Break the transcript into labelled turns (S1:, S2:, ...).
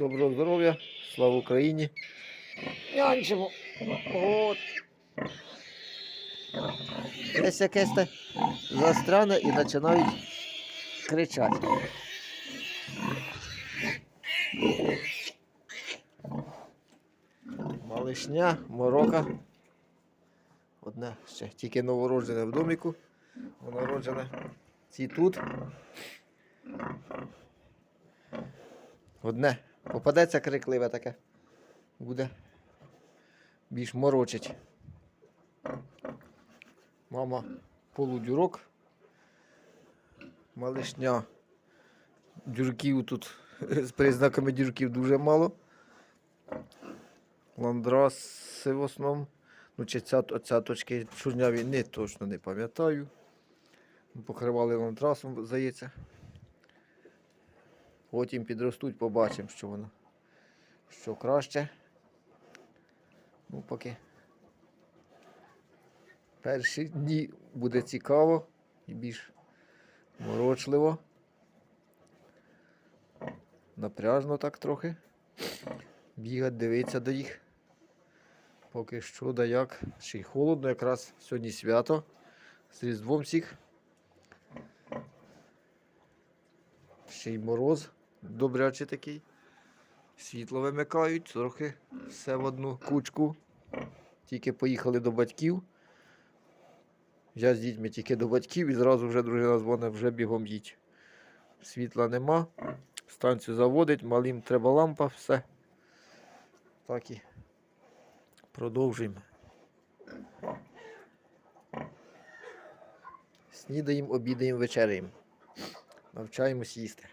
S1: Доброго здоров'я, слава Україні. Нянчимо. От. Десь якесь те застряне і починають кричати. Малишня, морока. Одне ще тільки новороджене в доміку. Новороджене. Ці тут. Одне. Попадеться крикливе таке. Буде більш морочить. Мама полудюрок. Малишня. Дюрків тут з признаками дюрків дуже мало. Ландраси в основному. Ну, чи ця, цяточки чорняві не точно не пам'ятаю. Покривали ландрасом, здається. Потім підростуть, побачимо, що воно. Що краще. Ну, поки. Перші дні буде цікаво і більш морочливо. Напряжно так трохи. Бігати, дивитися до їх. Поки що да як. Ще й холодно, якраз сьогодні свято. З Різдвом всіх. Ще й мороз добрячий такий. Світло вимикають, трохи все в одну кучку. Тільки поїхали до батьків. Я з дітьми тільки до батьків і зразу вже дружина дзвонить, вже бігом їдь. Світла нема. Станцію заводить, малим треба лампа, все. Так і продовжуємо. Снідаємо, обідаємо, вечеряємо. Навчаємось їсти.